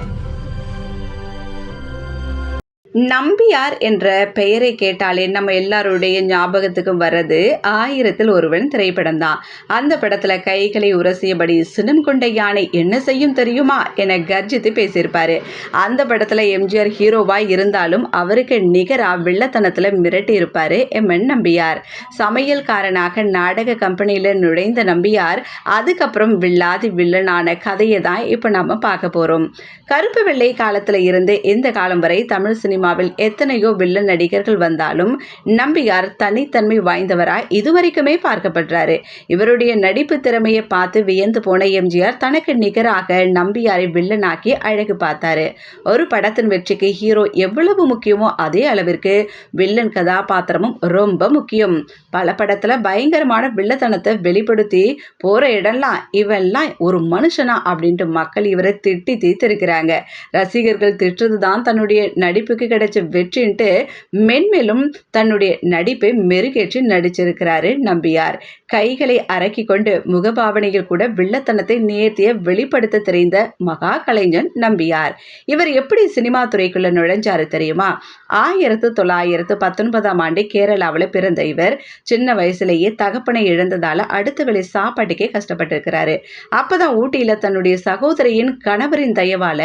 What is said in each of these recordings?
Thank you. Nambiar என்ற பெயரை கேட்டாலே நம்ம எல்லாருடைய ஞாபகத்துக்கும் வர்றது ஆயிரத்தில் ஒருவன் திரைப்படம் தான் அந்த படத்துல கைகளை உரசியபடி சினம் கொண்ட யானை என்ன செய்யும் தெரியுமா என கர்ஜித்து பேசியிருப்பாரு. அந்த படத்துல எம்ஜிஆர் ஹீரோவாய் இருந்தாலும் அவருக்கு நிகரா வில்லத்தனத்துல மிரட்டி இருப்பாரு எம் என் நம்பியார். சமையல்காரனாக நாடக கம்பெனியில நுழைந்த நம்பியார் அதுக்கப்புறம் வில்லாதி வில்லனான கதையை தான் இப்போ நாம் பார்க்க போறோம். கருப்பு வெள்ளை காலத்துல இருந்து இந்த காலம் வரை தமிழ் சினிமா சினிமாவில் எத்தனையோ வில்லன் நடிகர்கள் வந்தாலும் நம்பியார் தனித்தன்மை வாய்ந்தவராய் இதுவரைக்குமே பார்க்கப்படுறாரு. இவருடைய நடிப்பு திறமையை பார்த்து வியந்து போன எம்ஜிஆர் தனக்கு நிகராக நம்பியாரை வில்லனாக்கி அழகு பார்த்தாரு. ஒரு படத்தின் வெற்றிக்கு ஹீரோ எவ்வளவு முக்கியமோ அதே அளவிற்கு வில்லன் கதாபாத்திரமும் ரொம்ப முக்கியம். பல படத்துல பயங்கரமான வில்லத்தனத்தை வெளிப்படுத்தி போற இடம்லாம் இவெல்லாம் ஒரு மனுஷனா அப்படின்ட்டு மக்கள் இவரை திட்டி தீர்த்திருக்கிறாங்க. ரசிகர்கள் திட்டுறது தான் தன்னுடைய நடிப்புக்கு கிடைச்ச வெற்றின்ட்டு மென்மேலும் தன்னுடைய நடிப்பை மெருகேற்றி நடிச்சிருக்கிறாரு நம்பியார். கைகளை அரக்கி கொண்டு முகபாவனையில் கூட வில்லத்தனத்தை நேர்த்திய வெளிப்படுத்த தெரிந்த மகா கலைஞன் நம்பியார். இவர் எப்படி சினிமா துறைக்குள்ள நுழைஞ்சாரு தெரியுமா? ஆயிரத்து தொள்ளாயிரத்து பத்தொன்பதாம் ஆண்டு கேரளாவில் பிறந்த இவர். சின்ன வயசுலேயே தகப்பனை இழந்ததால அடுத்த வேளை சாப்பாட்டுக்கே கஷ்டப்பட்டிருக்கிறாரு. அப்பதான் ஊட்டியில தன்னுடைய சகோதரியின் கணவரின் தயவால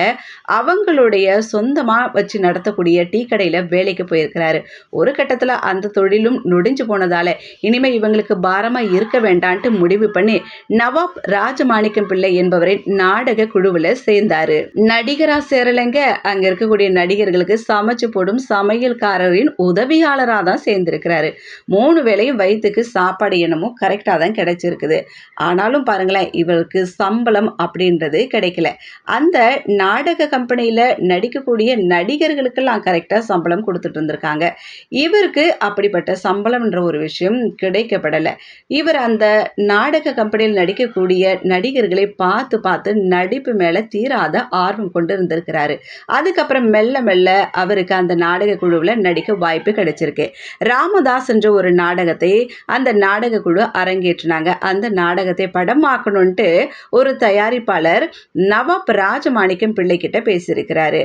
அவங்களுடைய சொந்தமா வச்சு நடத்தக்கூடிய டீ கடையில வேலைக்கு போயிருக்கிறாரு. ஒரு கட்டத்துல அந்த தொழிலும் நொடிஞ்சு போனதால இனிமே இவங்களுக்கு பாரமா இருக்க வேண்டான்ட்டு முடிவு பண்ணி நவாப் ராஜமாணிக்கம் பிள்ளை என்பவரை நாடக குழுவில் சேர்ந்தாரு. நடிகரா சேரலைங்க. அங்க இருக்கக்கூடிய நடிகர்களுக்கு சமைச்சு போடும் சமையல்காரரின் உதவியாளராக தான் சேர்ந்திருக்கிறாரு. மூணு வேளையும் வயிற்றுக்கு சாப்பாடு என்னமோ கரெக்டாக தான் கிடைச்சிருக்குது. ஆனாலும் பாருங்களேன் இவருக்கு சம்பளம் அப்படின்றது கிடைக்கல. அந்த நாடக கம்பெனியில் நடிக்கக்கூடிய நடிகர்களுக்கெல்லாம் கரெக்டாக சம்பளம் கொடுத்துட்டு இருந்திருக்காங்க. இவருக்கு அப்படிப்பட்ட சம்பளம்ன்ற ஒரு விஷயம் கிடைக்கப்படலை. இவர் அந்த நாடக கம்பெனியில் நடிக்கக்கூடிய நடிகர்களை பார்த்து பார்த்து நடிப்பு மேலே தீராத ஆர்வம் கொண்டு இருந்திருக்கிறாரு. அதுக்கப்புறம் மெல்ல மெல்ல அவருக்கு அந்த நாடக குழுவில் நடிக்க வாய்ப்பு கிடைச்சிருக்கு. ராமதாஸ் என்ற ஒரு நாடகத்தை அந்த நாடக குழு அரங்கேற்றினாங்க. அந்த நாடகத்தை படமாக்கணும்ட்டு ஒரு தயாரிப்பாளர் நவாப் ராஜமாணிக்கம் பிள்ளை கிட்ட பேசியிருக்கிறாரு.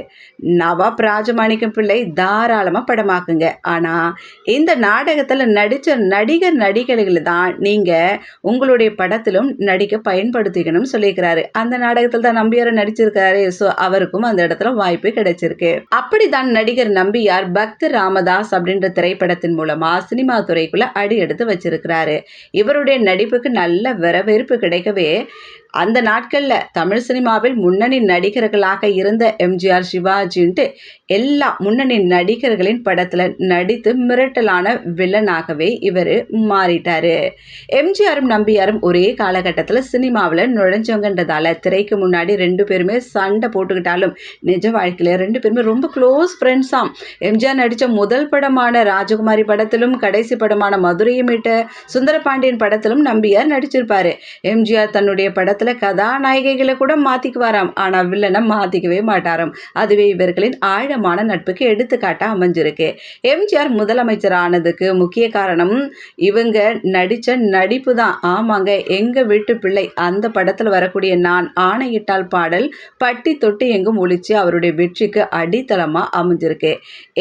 நவாப் ராஜமாணிக்கம் பிள்ளை தாராளமாக படமாக்குங்க. ஆனால் இந்த நாடகத்தில் நடித்த நடிகர் நடிகைகள் தான் நீங்கள் உங்களுடைய படத்திலும் நடிக்க பயன்படுத்திக்கணும்னு சொல்லியிருக்கிறாரு. அந்த நாடகத்தில் தான் நம்பியார் நடிச்சிருக்காரு. ஸோ அவருக்கும் அந்த இடத்துல வாய்ப்பு கிடைச்சிருக்கு. அப்படிதான் நடிகர் நம்பியார் பக்த ராமதாஸ் அப்படின்ற திரைப்படத்தின் மூலமா சினிமா துறைக்குள்ள அடி எடுத்து வச்சிருக்கிறாரு. இவருடைய நடிப்புக்கு நல்ல வரவேற்பு கிடைக்கவே அந்த நாட்களில் தமிழ் சினிமாவில் முன்னணி நடிகர்களாக இருந்த எம்ஜிஆர் சிவாஜின்ட்டு எல்லா முன்னணி நடிகர்களின் படத்தில் நடித்து மிரட்டலான வில்லனாகவே இவர் மாறிட்டாரு. எம்ஜிஆரும் நம்பியாரும் ஒரே காலகட்டத்தில் சினிமாவில் நுழைஞ்சவங்கன்றதால திரைக்கு முன்னாடி ரெண்டு பேருமே சண்டை போட்டுக்கிட்டாலும் நிஜ வாழ்க்கையில் ரெண்டு பேருமே ரொம்ப க்ளோஸ் ஃப்ரெண்ட்ஸாம் எம்ஜிஆர் நடித்த முதல் படமான ராஜகுமாரி படத்திலும் கடைசி படமான மதுரையை மீட்ட சுந்தரபாண்டியன் படத்திலும் நம்பியார் நடிச்சிருப்பாரு. எம்ஜிஆர் தன்னுடைய படத்தில் கதாநாயகிகளை கூட மாற்றிக்குவாராம் ஆனால் வில்லனை மாற்றிக்கவே மாட்டாராம். அதுவே இவர்களின் ஆழமான நட்புக்கு எடுத்துக்காட்டாக அமைஞ்சிருக்கு. எம்ஜிஆர் முதலமைச்சர் ஆனதுக்கு முக்கிய காரணம் இவங்க நடித்த நடிப்பு தான். ஆமாங்க எங்கள் வீட்டு பிள்ளை அந்த படத்தில் வரக்கூடிய நான் ஆணையிட்டால் பாடல் பட்டி தொட்டு எங்கும் ஒழிச்சு அவருடைய வெற்றிக்கு அடித்தளமாக அமைஞ்சிருக்கு.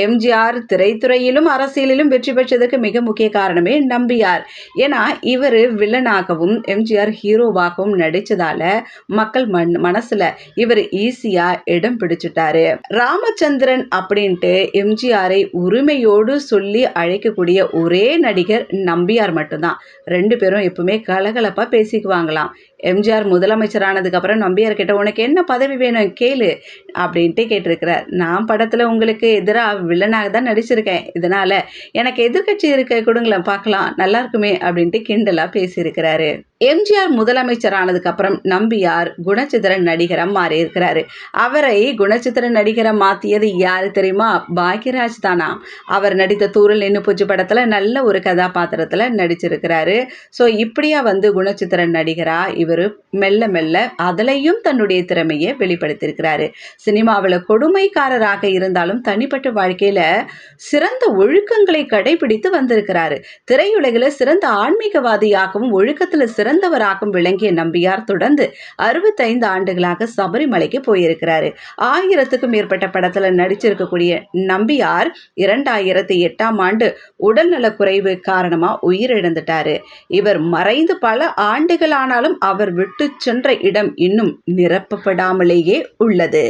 எம்ஜிஆர் திரைத்துறையிலும் அரசியலிலும் வெற்றி பெற்றதுக்கு மிக முக்கிய காரணமே நம்பியார். ஏன்னா இவர் வில்லனாகவும் எம்ஜிஆர் ஹீரோவாகவும் நடிச்சதால மக்கள் மண் மனசுல இவர் ஈஸியா இடம் பிடிச்சிட்டாரு. ராமச்சந்திரன் அப்படின்ட்டு எம்ஜிஆரை உரிமையோடு சொல்லி அழைக்கக்கூடிய ஒரே நடிகர் நம்பியார் மட்டும்தான். ரெண்டு பேரும் எப்பவுமே கலகலப்பா பேசிக்குவாங்களாம். எம்ஜிஆர் முதலமைச்சரானதுக்கப்புறம் நம்பியார் கிட்ட உனக்கு என்ன பதவி வேணும் கேளு அப்படின்ட்டு கேட்டிருக்கிறார். நான் படத்தில் உங்களுக்கு எதிராக வில்லனாக தான் நடிச்சிருக்கேன். இதனால் எனக்கு எதிர்க்கட்சி இருக்க கொடுங்களேன் பார்க்கலாம். நல்லா இருக்குமே அப்படின்ட்டு கிண்டலாக பேசியிருக்கிறாரு. எம்ஜிஆர் முதலமைச்சர் ஆனதுக்கப்புறம் நம்பியார் குணச்சித்திரன் நடிகராக மாறி இருக்கிறாரு அவரை குணச்சித்திரன் நடிகரை மாற்றியது யார் தெரியுமா? பாக்யராஜ் தானா? அவர் நடித்த தூரல் நின்று பூச்சி படத்தில் நல்ல ஒரு கதாபாத்திரத்தில் நடிச்சிருக்கிறாரு. ஸோ இப்படியா வந்து குணச்சித்திரன் நடிகரா இவர் மெல்ல மெல்ல அதிலையும் தன்னுடைய திறமையை வெளிப்படுத்தியிருக்கிறாரு. சினிமாவில் கொடுமைக்காரராக இருந்தாலும் தனிப்பட்ட வாழ்க்கையில் சிறந்த ஒழுக்கங்களை கடைபிடித்து வந்திருக்கிறாரு. திரையுலகில் சிறந்த ஆன்மீகவாதியாகவும் ஒழுக்கத்தில் சிறந்தவராகவும் விளங்கிய நம்பியார் தொடர்ந்து அறுபத்தைந்து ஆண்டுகளாக சபரிமலைக்கு போயிருக்கிறாரு. ஆயிரத்துக்கும் மேற்பட்ட படத்தில் நடிச்சிருக்கக்கூடிய நம்பியார் இரண்டாயிரத்தி எட்டாம் ஆண்டு உடல்நலக் குறைவு காரணமாக உயிரிழந்துட்டாரு. இவர் மறைந்து பல ஆண்டுகளானாலும் அவர் விட்டு சென்ற இடம் இன்னும் நிரப்பப்படாமலேயே உள்ளது.